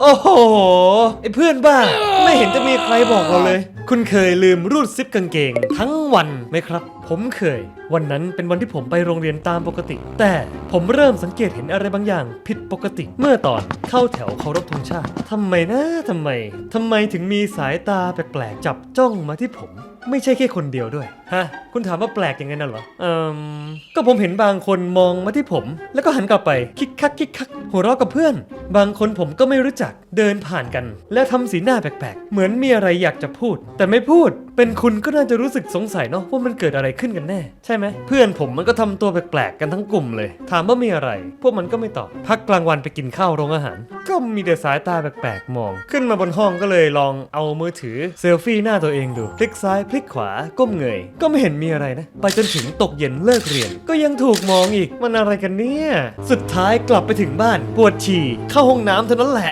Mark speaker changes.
Speaker 1: โอ้โห ไอ้เพื่อนบ้า ไม่เห็นจะมีใครบอกเราเลย คุณเคยลืมรูดซิปกางเกง ทั้งวันไหมครับ ผมเคย วันนั้นเป็นวันที่ผมไปโรงเรียนตามปกติ แต่ผมเริ่มสังเกตเห็นอะไรบางอย่าง ผิดปกติ เมื่อตอนเข้าแถวเคารพธงชาติทำไมนะทำไมทำไมถึงมีสายตาแปลกๆจับจ้องมาที่ผม ไม่ใช่แค่คนเดียวด้วย ฮะ คุณถามว่าแปลกยังไงน่ะเหรอ เอ่มก็ผมเห็นบางคนมองมาที่ผม แล้วก็หันกลับไปคิกคักคิกคัก หัวเราะกับเพื่อน บางคนผมก็ไม่รู้จักเดินผ่านกัน และทำสีหน้าแปลกๆ เหมือนมีอะไรอยากจะพูด แต่ไม่พูด เป็นคุณก็น่าจะรู้สึกสงสัยเนาะว่ามันเกิดอะไรขึ้นกันแน่ ใช่ไหมเพื่อนผมมันก็ทำตัวแปลกๆกันทั้งกลุ่มเลย ถามว่ามีอะไร พวกมันก็ไม่ตอบพักกลางวันไปกินข้าวโรงอาหาร ก็มีแต่สายตาแปลกๆมอง ขึ้นมาบนห้องก็เลยลองเอามือถือเซลฟี่หน้าตัวเองดู พลิกซ้ายพลิกขวาก้มเงย ก็ไม่เห็นมีอะไรนะ ไปจนถึงตกเย็นเลิกเรียน ก็ยังถูกมองอีกมันอะไรกันเนี่ย สุดท้ายกลับไปถึงบ้าน ปวดฉี่เข้าห้องน้ำเท่านั้นแหละ